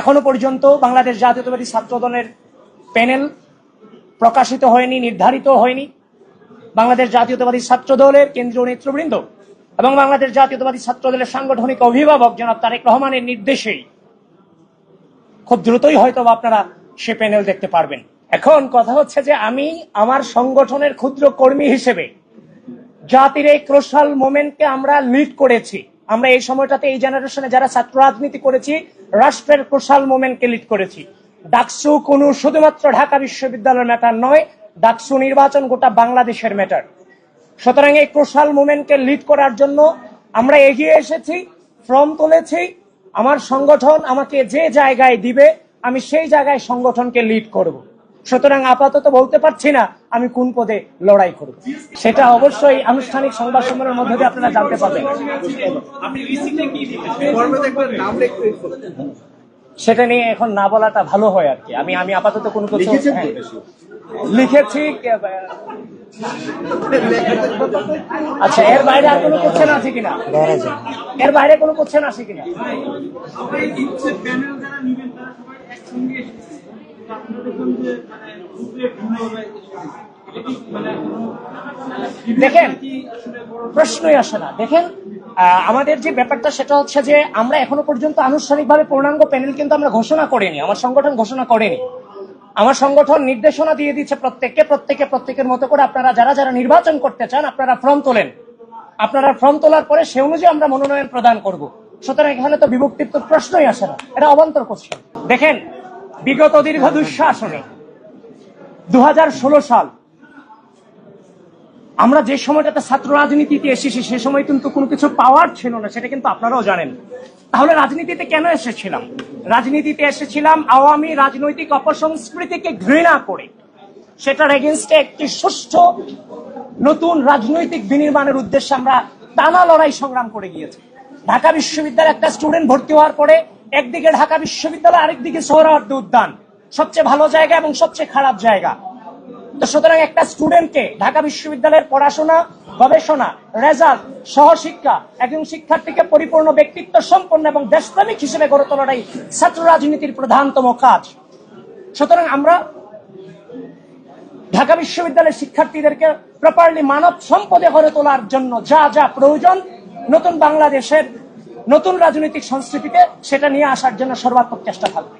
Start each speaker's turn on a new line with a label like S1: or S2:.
S1: এখনও পর্যন্ত বাংলাদেশ জাতীয়তাবাদী ছাত্র দলের প্যানেল প্রকাশিত হয়নি, নির্ধারিত হয়নি। বাংলাদেশ জাতীয়তাবাদী ছাত্র দলের কেন্দ্রীয় নেতৃবৃন্দ এবং বাংলাদেশ জাতীয়তাবাদী ছাত্র দলের সাংগঠনিক অভিভাবক জনাব তারেক রহমানের নির্দেশেই খুব দ্রুতই হয়তো আপনারা সে প্যানেল দেখতে পারবেন। এখন কথা হচ্ছে যে আমি আমার সংগঠনের ক্ষুদ্র কর্মী হিসেবে জাতির এই ক্রোশাল মোমেন্টকে আমরা লিড করেছি। আমরা এই সময়টাতে এই জেনারেশনে যারা ছাত্র রাজনীতি করেছি, রাষ্ট্রের ক্রোশাল মোমেন্টকে লিড করেছি। ডাকসু কোনো শুধুমাত্র ঢাকা বিশ্ববিদ্যালয়ের ম্যাটার নয়, ডাকসু নির্বাচন গোটা বাংলাদেশের ম্যাটার সুতরাং এই ক্রোশাল মুভমেন্টকে লিড করার জন্য আমরা এগিয়ে এসেছি, ফর্ম তুলেছি, আমার সংগঠন আমাকে যে জায়গায় দিবে, আমি সেই জায়গায় সংগঠনকে লিড করব। সুতরাং আপাতত বলতে পারছি না আমি কোন পদে লড়াই করব। সেটা অবশ্যই আনুষ্ঠানিক সংবাদ সম্মেলনের মধ্যে দিয়ে আপনারা জানতে পারবেন। সেটা নিয়ে এখন না বলাটা ভালো হয় আর কি। আমি আমি আপাতত কোনো কিছু? হ্যাঁ। লিখেছি আচ্ছা এর বাইরে আর কোনো কোশ্চেন আছে কিনা? এর বাইরে কোনো কোশ্চেন আছে কিনা?
S2: মানে মানে
S1: দেখেন, প্রশ্নই আসে না। দেখেন আমাদের যে ব্যাপারটা সেটা হচ্ছে যে, আমরা এখনও পর্যন্ত আনুষ্ঠানিকভাবে পূর্ণাঙ্গ প্যানেল কিন্তু আমরা ঘোষণা করিনি। আমার সংগঠন ঘোষণা করেনি। আমার সংগঠন নির্দেশনা দিয়ে দিচ্ছে প্রত্যেককে, প্রত্যেকে প্রত্যেকের মতো করে আপনারা যারা যারা নির্বাচন করতে চান, আপনারা ফর্ম তোলেন। আপনারা ফর্ম তোলার পরে সে অনুযায়ী আমরা মনোনয়ন প্রদান করব। সুতরাং এখানে তো বিভক্তির প্রশ্নই আসে না। এটা অবান্তর কোশ্চেন দেখেন বিগত দীর্ঘ দুঃশাসনে দু হাজার ষোলো সাল, আমরা যে সময়টাতে ছাত্র রাজনীতিতে এসেছি, সে সময় কিন্তু কোনো কিছু পাওয়ার ছিল না, সেটা কিন্তু আপনারাও জানেন। তাহলে রাজনীতিতে কেন এসেছিলাম? রাজনীতিতে এসেছিলাম আওয়ামী রাজনৈতিক অপসংস্কৃতিকে ঘৃণা করে। সেটার এগেনস্টে একটি সুষ্ঠু নতুন রাজনৈতিক বিনির্মাণের উদ্দেশ্যে আমরা টানা লড়াই সংগ্রাম করে গিয়েছি। ঢাকা বিশ্ববিদ্যালয়ে একটা স্টুডেন্ট ভর্তি হওয়ার পরে একদিকে ঢাকা বিশ্ববিদ্যালয়, আরেকদিকে সোহরাওয়ার্দী উদ্যান। সবচেয়ে ভালো জায়গা এবং সবচেয়ে খারাপ জায়গা। তো সুতরাং একটা স্টুডেন্টকে ঢাকা বিশ্ববিদ্যালয়ের পড়াশোনা, গবেষণা, রেজাল্ট, সহশিক্ষা, একজন শিক্ষার্থীকে পরিপূর্ণ ব্যক্তিত্ব সম্পন্ন এবং দেশপ্রেমিক হিসেবে গড়ে তোলাটাই ছাত্র রাজনীতির প্রধানতম কাজ। সুতরাং আমরা ঢাকা বিশ্ববিদ্যালয়ের শিক্ষার্থীদেরকে প্রপারলি মানব সম্পদে গড়ে তোলার জন্য যা যা প্রয়োজন, নতুন বাংলাদেশের নতুন রাজনৈতিক সংস্কৃতিতে সেটা নিয়ে আসার জন্য সর্বাত্মক চেষ্টা থাকবে।